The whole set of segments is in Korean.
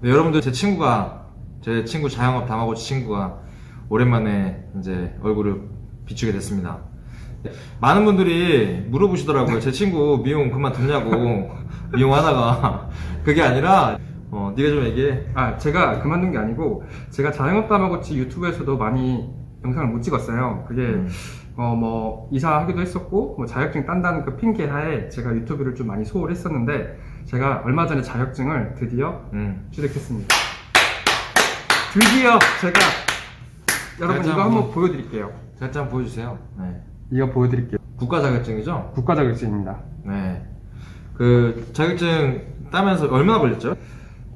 네, 여러분들 제 친구가 제 친구 자영업 다마고치 친구가 오랜만에 이제 얼굴을 비추게 됐습니다. 많은 분들이 물어보시더라고요. 제 친구 미용 그만뒀냐고 미용하다가 그게 아니라 어 네가 좀 얘기해. 아, 제가 그만둔 게 아니고, 제가 자영업 다마고치 유튜브에서도 많이 영상을 못 찍었어요. 그게, 음. 어, 뭐, 이사하기도 했었고, 뭐, 자격증 딴다는 그 핑계 하에 제가 유튜브를 좀 많이 소홀했었는데, 제가 얼마 전에 자격증을 드디어 음. 취득했습니다. 드디어 제가, 여러분 이거 한번 한번- 보여드릴게요. 자격증 한번 보여주세요. 네. 이거 보여드릴게요. 국가 자격증이죠? 국가 자격증입니다. 네. 그 자격증 따면서 얼마나 걸렸죠?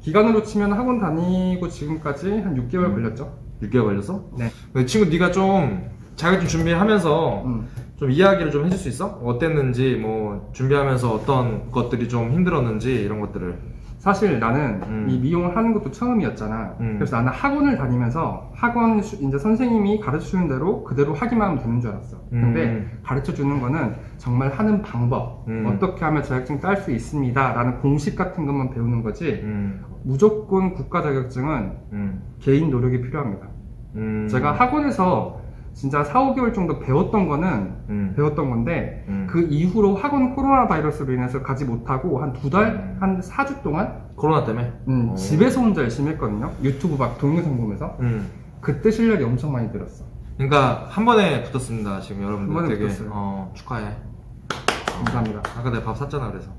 기간으로 치면 학원 다니고 지금까지 한 6개월 음. 걸렸죠? 6개월 걸렸어? 네. 그 친구 네가 좀 자격증 준비하면서 음. 좀 이야기를 좀 해줄 수 있어? 어땠는지 뭐 준비하면서 어떤 것들이 좀 힘들었는지 이런 것들을 사실 나는 음. 이 미용을 하는 것도 처음이었잖아. 음. 그래서 나는 학원을 다니면서 학원 수- 이제 선생님이 가르쳐 주는 대로 그대로 하기만 하면 되는 줄 알았어. 근데 음. 가르쳐 주는 거는 정말 하는 방법, 음. 어떻게 하면 자격증 딸 수 있습니다라는 공식 같은 것만 배우는 거지. 음, 무조건 국가 자격증은 음, 개인 노력이 필요합니다. 음, 제가 학원에서 진짜 4, 5개월 정도 배웠던 거는 음, 배웠던 건데 음. 그 이후로 학원 코로나 바이러스로 인해서 가지 못하고 한 두 달, 음. 한 4주 동안 코로나 때문에 음, 어. 집에서 혼자 열심히 했거든요. 유튜브 막 동영상 보면서. 음. 그때 실력이 엄청 많이 늘었어. 그러니까 한 번에 붙었습니다 지금 여러분들 한 번에 되게 붙었어요. 어, 축하해 감사합니다. 아까 내가 밥 샀잖아 그래서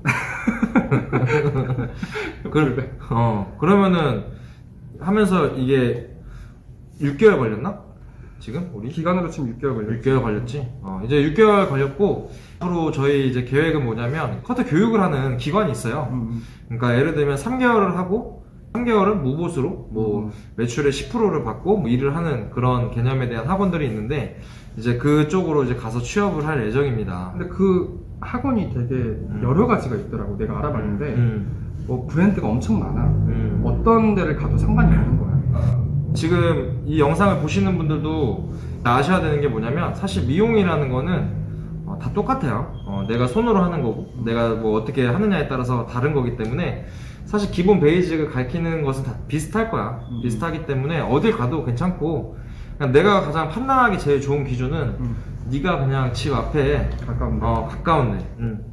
그, 어 그러면은 하면서 이게 6개월 걸렸나? 지금 우리? 기간으로 치면 6개월 걸렸어. 6개월 걸렸지. 어, 이제 6개월 걸렸고 앞으로 저희 이제 계획은 뭐냐면 커트 교육을 하는 기관이 있어요. 음, 그러니까 예를 들면 3개월을 하고 3개월은 무보수로 뭐 음. 매출의 10%를 받고 뭐 일을 하는 그런 개념에 대한 학원들이 있는데 이제 그쪽으로 이제 가서 취업을 할 예정입니다. 근데 그 학원이 되게 여러 가지가 있더라고. 내가 알아봤는데 음, 뭐 브랜드가 엄청 많아. 음. 어떤 데를 가도 상관이 없는 거야. 지금 이 영상을 보시는 분들도 아셔야 되는 게 뭐냐면 사실 미용이라는 거는 어, 다 똑같아요. 어, 내가 손으로 하는 거고 내가 뭐 어떻게 하느냐에 따라서 다른 거기 때문에 사실 기본 베이직을 가르치는 것은 다 비슷할 거야. 음. 비슷하기 때문에 어딜 가도 괜찮고 내가 가장 판단하기 제일 좋은 기준은 음, 네가 그냥 집 앞에 가까운데. 어, 가까운데.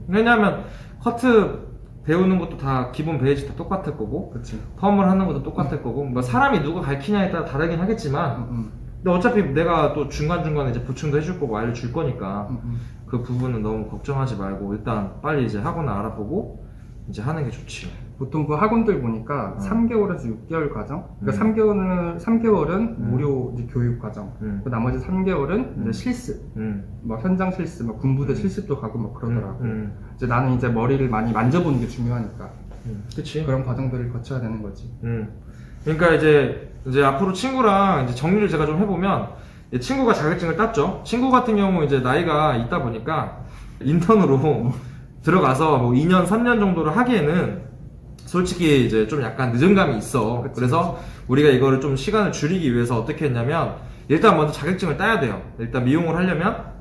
왜냐면 커트 배우는 것도 다 기본 베이직 다 똑같을 거고 그치. 펌을 하는 것도 똑같을 거고 뭐 사람이 누가 가르치냐에 따라 다르긴 하겠지만 음, 음, 근데 어차피 내가 또 중간중간에 이제 보충도 해줄 거고 알려줄 거니까 음, 음. 그 부분은 너무 걱정하지 말고 일단 빨리 이제 학원을 알아보고 이제 하는 게 좋지 보통 그 학원들 보니까 어. 3개월에서 6개월 과정. 그러니까 음. 3개월은 3개월은 음. 무료 이제 교육 과정. 음. 그 나머지 3개월은 음. 이제 실습. 음. 뭐 현장 실습, 뭐 군부대 음. 실습도 가고 막 그러더라고. 음. 이제 나는 이제 머리를 많이 만져보는 게 중요하니까 음. 그치 그런 과정들을 거쳐야 되는 거지. 음. 그러니까 이제 이제 앞으로 친구랑 이제 정리를 제가 좀 해보면 이 친구가 자격증을 땄죠. 친구 같은 경우 이제 나이가 있다 보니까 인턴으로 들어가서 뭐 2년, 3년 정도를 하기에는 솔직히 이제 좀 약간 늦은 감이 있어. 그치, 그래서 우리가 이거를 좀 시간을 줄이기 위해서 어떻게 했냐면 일단 먼저 자격증을 따야 돼요. 일단 미용을 하려면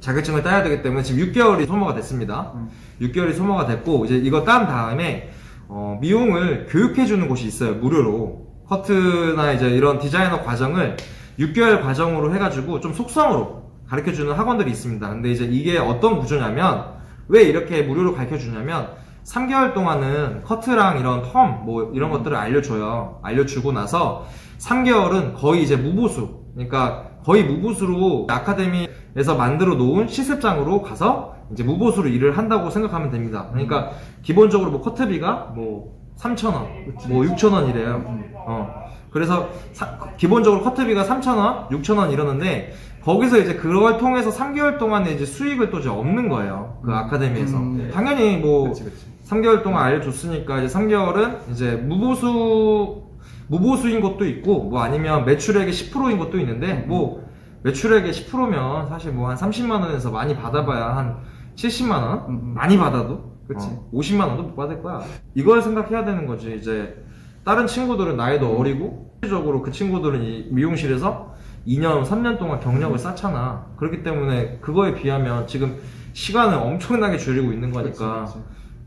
자격증을 따야 되기 때문에 지금 6개월이 소모가 됐습니다. 음. 6개월이 소모가 됐고 이제 이거 딴 다음에 어, 미용을 교육해 주는 곳이 있어요 무료로 커트나 이제 이런 디자이너 과정을 6개월 과정으로 해가지고 좀 속성으로 가르쳐 주는 학원들이 있습니다 근데 이제 이게 어떤 구조냐면 왜 이렇게 무료로 가르쳐 주냐면 3개월 동안은 커트랑 이런 펌 뭐 이런 것들을 알려줘요 알려주고 나서 3개월은 거의 이제 무보수 그러니까 거의 무보수로 아카데미에서 만들어 놓은 실습장으로 가서 이제 무보수로 일을 한다고 생각하면 됩니다. 그러니까 기본적으로 뭐 커트비가 뭐 3,000원, 뭐 6,000원이래요. 어. 그래서 사- 기본적으로 커트비가 3,000원, 6,000원 이러는데 거기서 이제 그걸 통해서 3개월 동안에 이제 수익을 또 이제 얻는 거예요. 그 아카데미에서. 음. 당연히 뭐 그치, 그치. 3개월 동안 알려줬으니까 이제 3개월은 이제 무보수 무보수인 것도 있고 뭐 아니면 매출액의 10%인 것도 있는데 뭐 매출액의 10%면 사실 뭐 한 30만 원에서 많이 받아봐야 한 70만 원 음, 음. 많이 받아도 그치. 어, 50만 원도 못 받을 거야. 이걸 생각해야 되는 거지 이제 다른 친구들은 나이도 어리고 실질적으로 그 친구들은 이 미용실에서 2년 3년 동안 경력을 쌓잖아. 그렇기 때문에 그거에 비하면 지금 시간을 엄청나게 줄이고 있는 거니까 그치, 그치.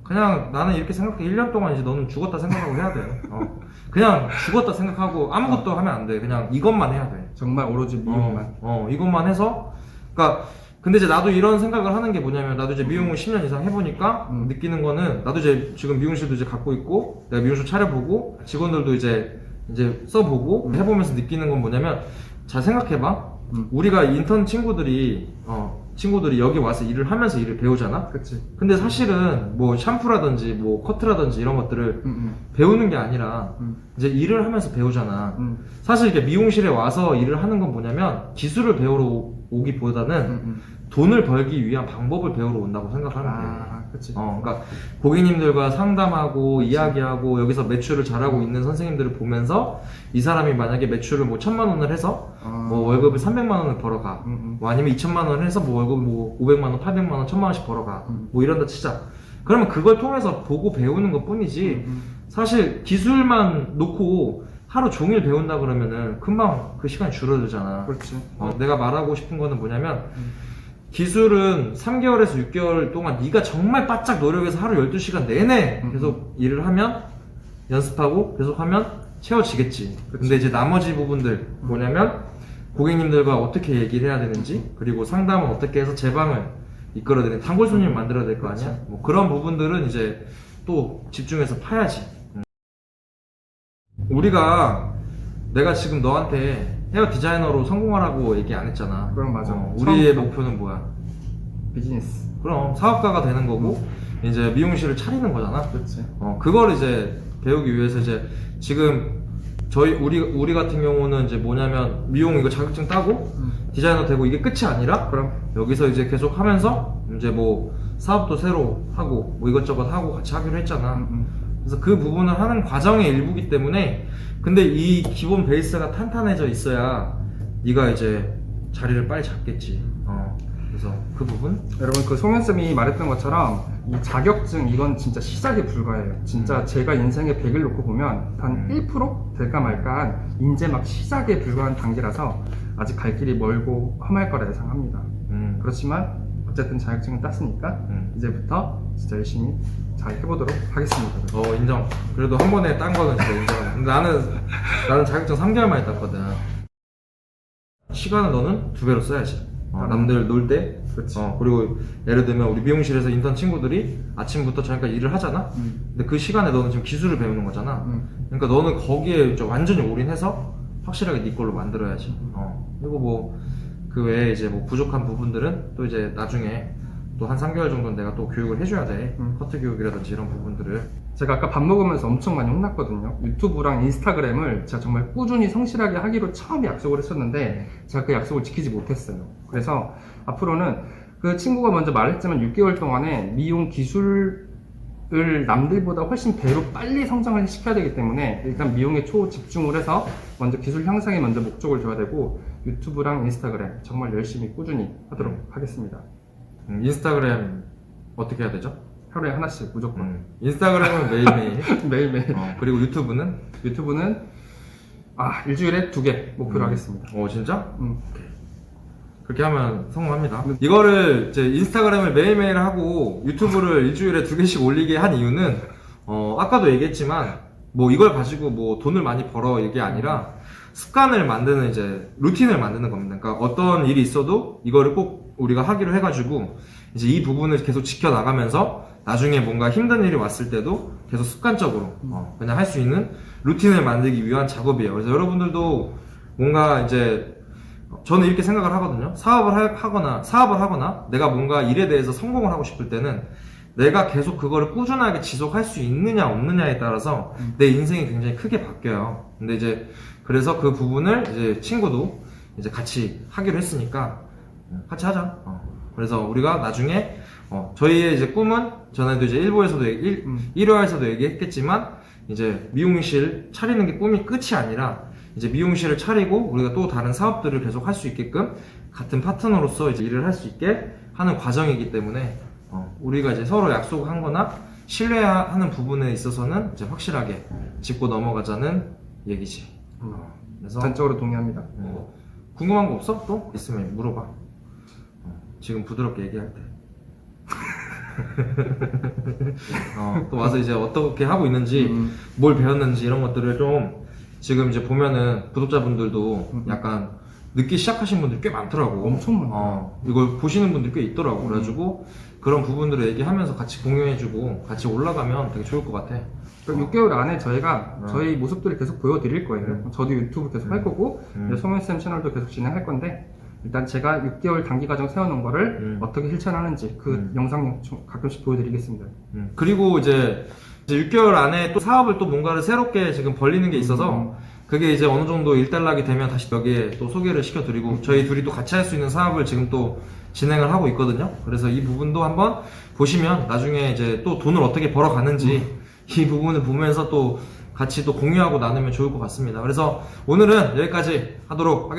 그냥 나는 이렇게 생각해 1년 동안 이제 너는 죽었다 생각하고 해야 돼. 어. 그냥 죽었다 생각하고 아무것도 하면 안 돼. 그냥 이것만 해야 돼. 정말 오로지 미용만. 어, 어, 이것만 해서 그러니까 근데 이제 나도 이런 생각을 하는 게 뭐냐면 나도 이제 미용을 10년 이상 해보니까 음. 느끼는 거는 나도 이제 지금 미용실도 이제 갖고 있고 내가 미용실 차려보고 직원들도 이제 이제 써보고 음. 해보면서 느끼는 건 뭐냐면 잘 생각해봐 음. 우리가 인턴 친구들이 어 친구들이 여기 와서 일을 하면서 일을 배우잖아 그치. 근데 사실은 뭐 샴푸라든지 뭐 커트라든지 이런 것들을 음, 배우는 게 아니라 음, 이제 일을 하면서 배우잖아 음, 사실 이렇게 미용실에 와서 일을 하는 건 뭐냐면 기술을 배우러 음, 오기보다는 음. 돈을 벌기 위한 방법을 배우러 온다고 생각하면 돼. 아, 그치. 어, 그러니까 고객님들과 상담하고 이야기하고 여기서 매출을 잘하고 있는 선생님들을 보면서 이 사람이 만약에 매출을 뭐 천만 원을 해서 아, 뭐 월급을 300만 원을 벌어가. 음, 음. 뭐 아니면 2천만 원을 해서 뭐 월급 뭐 500만 원, 800만 원, 1000만 원씩 벌어가. 음. 뭐 이런다 치자. 그러면 그걸 통해서 보고 배우는 것 뿐이지 음, 사실 기술만 놓고 하루 종일 배운다 그러면은 금방 그 시간이 줄어들잖아. 그렇지. 어, 내가 말하고 싶은 거는 뭐냐면 음. 기술은 3개월에서 6개월 동안 네가 정말 바짝 노력해서 하루 12시간 내내 음. 계속 일을 하면 연습하고 계속 하면 채워지겠지. 근데 이제 나머지 부분들 뭐냐면 고객님들과 어떻게 얘기를 해야 되는지 그리고 상담을 어떻게 해서 제방을 이끌어야 되는 단골 손님을 만들어야 될 거 아니야. 뭐 그런 부분들은 이제 또 집중해서 파야지. 음. 우리가 내가 지금 너한테 헤어 디자이너로 성공하라고 얘기 안 했잖아. 그럼 맞아. 어, 우리의 처음부터. 목표는 뭐야? 비즈니스. 그럼 사업가가 되는 거고 이제 미용실을 차리는 거잖아. 그렇지. 어, 그걸 이제 배우기 위해서 이제 지금 저희 우리 우리 같은 경우는 이제 뭐냐면 미용 이거 자격증 따고 음. 디자이너 되고 이게 끝이 아니라 그럼. 여기서 이제 계속 하면서 이제 뭐 사업도 새로 하고 뭐 이것저것 하고 같이 하기로 했잖아. 음, 음. 그래서 그 부분을 하는 과정의 일부기 때문에 근데 이 기본 베이스가 탄탄해져 있어야 네가 이제 자리를 빨리 잡겠지. 어. 그래서 그 부분 여러분 그 송현 쌤이 말했던 것처럼 이 자격증 이건 진짜 시작에 불과해요. 진짜 제가 인생에 100을 놓고 보면 단 음. 1% 될까 말까 한 이제 막 시작에 불과한 단계라서 아직 갈 길이 멀고 험할 거라 예상합니다. 음. 그렇지만 어쨌든 자격증을 땄으니까 음. 이제부터 진짜 열심히 잘 해보도록 하겠습니다. 어 인정. 그래도 한 번에 딴 거는 진짜 인정. 근데 나는 나는 자격증 3개월 만에 땄거든. 시간은 너는 두 배로 써야지. 어, 남들 놀 때. 그렇지. 어, 그리고 예를 들면 우리 미용실에서 인턴 친구들이 아침부터 저녁까지 일을 하잖아. 음, 근데 그 시간에 너는 지금 기술을 배우는 거잖아. 음, 그러니까 너는 거기에 좀 완전히 올인해서 확실하게 네 걸로 만들어야지. 어. 그리고 뭐 그 외에 이제 뭐 부족한 부분들은 또 이제 나중에 또 한 3개월 정도는 내가 또 교육을 해줘야 돼. 음. 커트 교육이라든지 이런 부분들을. 제가 아까 밥 먹으면서 엄청 많이 혼났거든요. 유튜브랑 인스타그램을 제가 정말 꾸준히 성실하게 하기로 처음 약속을 했었는데 제가 그 약속을 지키지 못했어요. 그래서 앞으로는 그 친구가 먼저 말했지만 6개월 동안에 미용 기술 을 남들보다 훨씬 배로 빨리 성장을 시켜야 되기 때문에 일단 미용에 초 집중을 해서 먼저 기술 향상에 먼저 목적을 줘야 되고 유튜브랑 인스타그램 정말 열심히 꾸준히 하도록 하겠습니다. 음, 인스타그램 어떻게 해야 되죠? 하루에 하나씩 무조건 음, 인스타그램은 매일매일. 매일매일 어, 그리고 유튜브는? 유튜브는 아 일주일에 두 개 목표로 음. 하겠습니다. 어, 진짜? 음. 그렇게 하면 성공합니다. 네. 이거를 이제 인스타그램을 매일매일 하고 유튜브를 일주일에 두 개씩 올리게 한 이유는 어, 아까도 얘기했지만 뭐 이걸 가지고 뭐 돈을 많이 벌어 이게 아니라 습관을 만드는 이제 루틴을 만드는 겁니다. 그러니까 어떤 일이 있어도 이거를 꼭 우리가 하기로 해가지고 이제 이 부분을 계속 지켜 나가면서 나중에 뭔가 힘든 일이 왔을 때도 계속 습관적으로 어, 그냥 할 수 있는 루틴을 만들기 위한 작업이에요. 그래서 여러분들도 뭔가 이제 저는 이렇게 생각을 하거든요. 사업을 하- 하거나 사업을 하거나 내가 뭔가 일에 대해서 성공을 하고 싶을 때는 내가 계속 그거를 꾸준하게 지속할 수 있느냐 없느냐에 따라서 음. 내 인생이 굉장히 크게 바뀌어요. 근데 이제 그래서 그 부분을 이제 친구도 이제 같이 하기로 했으니까 같이 하자. 어. 그래서 우리가 나중에 어, 저희의 이제 꿈은 전에도 이제 일부에서도 얘기, 일, 음. 1화에서도 얘기했겠지만 이제 미용실 차리는 게 꿈이 끝이 아니라 이제 미용실을 차리고 우리가 또 다른 사업들을 계속 할 수 있게끔 같은 파트너로서 이제 일을 할 수 있게 하는 과정이기 때문에 어, 우리가 이제 서로 약속한 거나 신뢰하는 부분에 있어서는 이제 확실하게 짚고 넘어가자는 얘기지. 어, 그래서 전적으로 동의합니다. 어, 궁금한 거 없어? 또? 있으면 물어봐. 어, 지금 부드럽게 얘기할 때. 어, 또 와서 이제 어떻게 하고 있는지 음. 뭘 배웠는지 이런 것들을 좀 지금 이제 보면은 구독자분들도 음. 약간 늦기 시작하신 분들이 꽤 많더라고. 엄청 많아요. 어, 이걸 보시는 분들이 꽤 있더라고. 음. 그래가지고 그런 부분들을 얘기하면서 같이 공유해주고 같이 올라가면 되게 좋을 것 같아. 그럼 6개월 안에 저희가 어. 저희 모습들을 계속 보여드릴 거예요. 음. 저도 유튜브 계속 할 음. 거고, 음. 이제 송현쌤 채널도 계속 진행할 건데, 일단 제가 6개월 단기 과정 세워놓은 거를 음. 어떻게 실천하는지 그 음. 영상 좀 가끔씩 보여드리겠습니다. 음, 그리고 이제, 이제 6개월 안에 또 사업을 또 뭔가를 새롭게 지금 벌리는 게 있어서 음. 그게 이제 어느 정도 일단락이 되면 다시 여기에 또 소개를 시켜드리고 저희 둘이 또 같이 할 수 있는 사업을 지금 또 진행을 하고 있거든요. 그래서 이 부분도 한번 보시면 나중에 이제 또 돈을 어떻게 벌어가는지 이 부분을 보면서 또 같이 또 공유하고 나누면 좋을 것 같습니다. 그래서 오늘은 여기까지 하도록 하겠습니다.